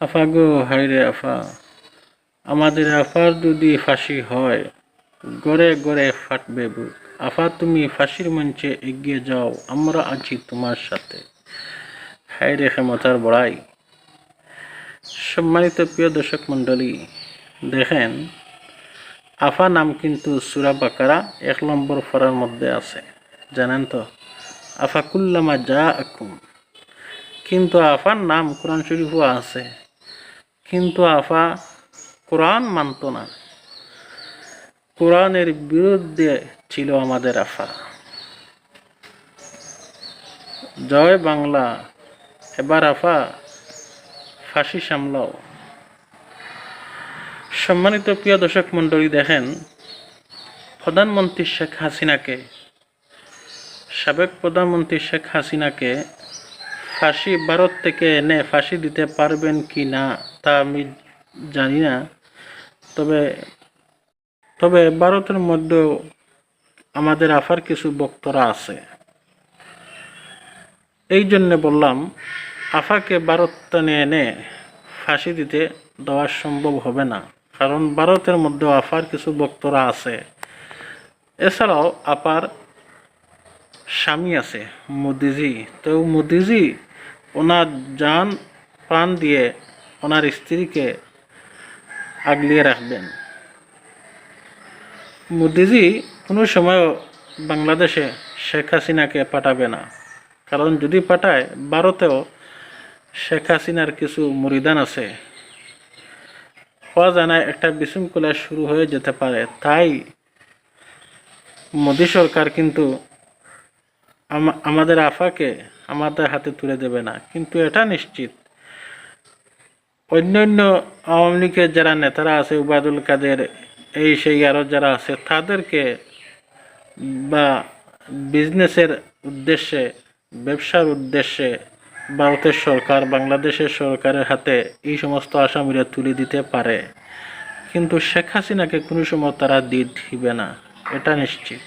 আফা গো হাইরে আফা। আমাদের আফার যদি ফাঁসি হয়, গড়ে গড়ে ফাটবে বুক। আফা, তুমি ফাঁসির মঞ্চে এগিয়ে যাও, আমরা আছি তোমার সাথে। হাইরে ক্ষমতার বড়াই। সম্মানিত প্রিয় দর্শক মণ্ডলী, দেখেন, আফা নাম কিন্তু সুরা বাকারা এক নম্বর ফরার মধ্যে আছে। জানেন তো? আফা কুল্লামা যা আকুম কিন্তু আফার নাম কোরআন শরীফও আছে। কিন্তু আফা কোরআন মানত না। কোরআনের বিরুদ্ধে ছিল আমাদের আফা। জয় বাংলা, এবার আফা ফাঁসি সামলাও। সম্মানিত প্রিয় দর্শক মণ্ডলী, দেখেন, প্রধানমন্ত্রী শেখ হাসিনাকে, সাবেক প্রধানমন্ত্রী শেখ হাসিনাকে ফাঁসি ভারত থেকে এনে ফাঁসি দিতে পারবেন কি না, তা আমি জানি না। তবে তবে ভারতের মধ্যেও আমাদের আফার কিছু বক্তরা আছে। এই জন্যে বললাম, আফাকে ভারত টানে এনে ফাঁসি দিতে দেওয়া সম্ভব হবে না, কারণ ভারতের মধ্যেও আফার কিছু বক্তরা আছে। এছাড়াও আপার স্বামী আছে, মোদিজি। তো মোদিজি ওনার যান প্রাণ দিয়ে ওনার স্ত্রীকে আগলিয়ে রাখবেন। মোদিজি কোনো সময়ও বাংলাদেশে শেখ হাসিনাকে পাঠাবে না। কারণ যদি পাঠায়, ভারতেও শেখ হাসিনার কিছু মরিদান আছে। হওয়া না একটা বিশৃঙ্খলা শুরু হয়ে যেতে পারে। তাই মোদী সরকার কিন্তু আমাদের আফাকে আমাদের হাতে তুলে দেবে না। কিন্তু এটা নিশ্চিত। অন্যান্য আওয়ামী লীগের যারা নেতারা আছে, উবায়দুল কাদের, এই সেই আরও যারা আছে, তাদেরকে বা বিজনেসের উদ্দেশ্যে, ব্যবসার উদ্দেশ্যে ভারতের সরকার, বাংলাদেশের সরকারের হাতে এই সমস্ত আসামিরা তুলে দিতে পারে। কিন্তু শেখ হাসিনাকে কোনো সময় তারা দিয়ে দিবে না। এটা নিশ্চিত।